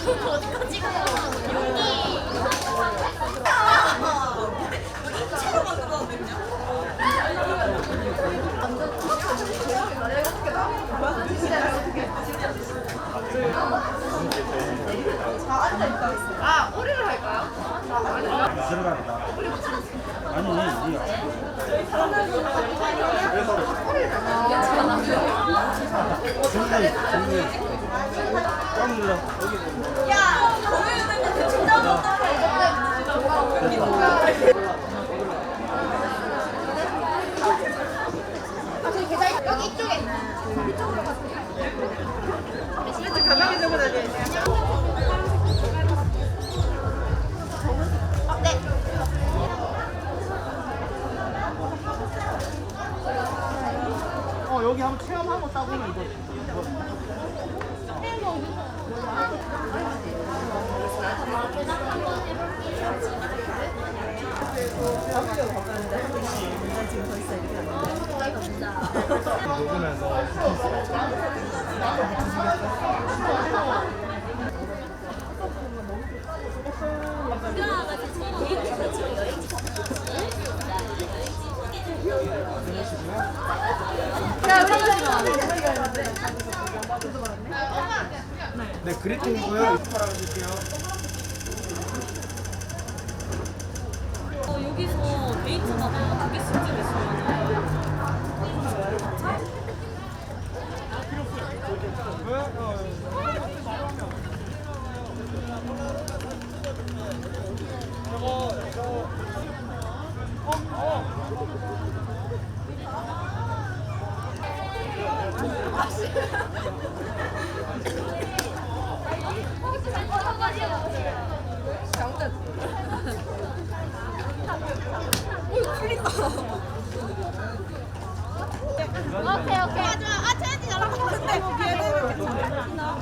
중간, 중간. 꽉눌 러. 여기. 여기 체험하고 따보면 이거. 녹으면서 네, 그리팅이고요. 팔아주세요. 어, 여기서 데이트마다 두 개씩 찍으시면 오케이 오케이. 아. 아 체인지 잘하고 있는데. 하나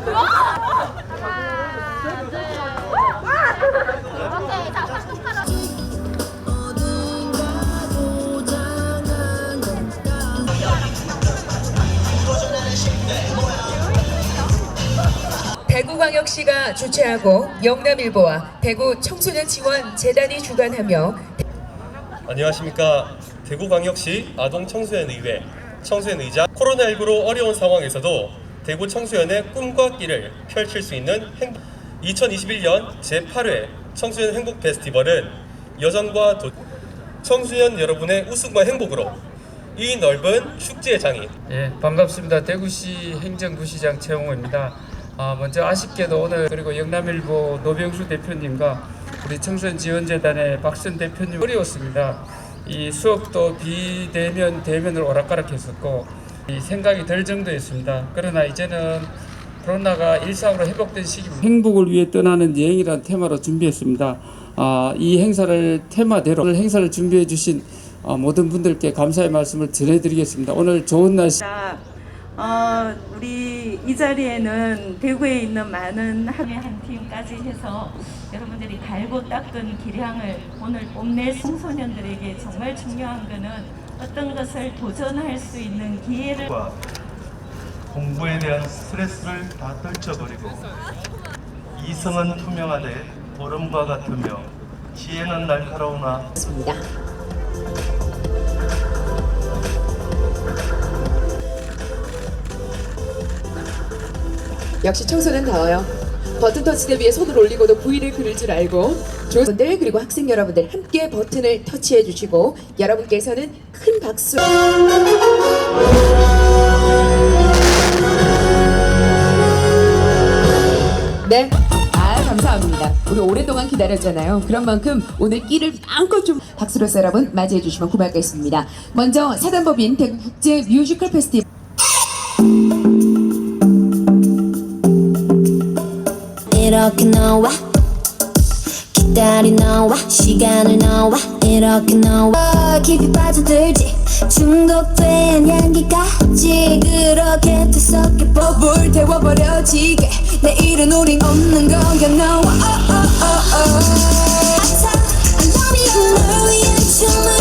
대구광역시가 주최하고 영남일보와 대구 청소년 지원 재단이 주관하며 안녕하십니까. 대구광역시 아동청소년의회 청소년의자 코로나19로 어려운 상황에서도 대구 청소년의 꿈과 끼를 펼칠 수 있는 행... 2021년 제8회 청소년 행복 페스티벌은 여정과 도... 청소년 여러분의 웃음과 행복으로 이 넓은 축제의 장이 예, 반갑습니다. 대구시 행정부시장 최홍호입니다. 아, 먼저 아쉽게도 오늘 그리고 영남일보 노병수 대표님과 우리 청소년지원재단의 박선 대표님 어려웠습니다. 이 수업도 비대면 대면으로 오락가락했었고 이 생각이 들 정도였습니다. 그러나 이제는 코로나가 일상으로 회복된 시기입니다. 행복을 위해 떠나는 여행이라는 테마로 준비했습니다. 아, 이 행사를 테마대로 오늘 행사를 준비해 주신 어, 모든 분들께 감사의 말씀을 전해드리겠습니다. 오늘 좋은 날씨. 어, 이 자리에는 대구에 있는 많은 한 팀까지 해서 여러분들이 달고 닦은 기량을 오늘 뽐낼 청소년들에게 정말 중요한 것은 어떤 것을 도전할 수 있는 기회를 공부에 대한 스트레스를 다 떨쳐버리고 이성은 투명하되 보름과 같으며 지혜는 날카로우나 역시 청소년다워요. 버튼 터치 대 비에 손을 올리고도 V를 그릴 줄 알고 조분들 그리고 학생 여러분들 함께 버튼을 터치해 주시고 여러분께서는 큰 박수 네. 아 감사합니다. 우리 오랫동안 기다렸잖아요. 그런 만큼 오늘 끼를 마음껏 좀 박수로서 여러분 맞이해 주시면 고맙겠습니다. 먼저 사단법인 대구 국제 뮤지컬 페스티벌 이렇게 너와. 기다리 너와. 시간을 너와. 이렇게 너와. 깊이 빠져들지. 중독된 향기까지 그렇게 뒤섞여 법을 태워버려지게. 내일은 우린 없는 건가 너와. oh, oh, oh, oh. I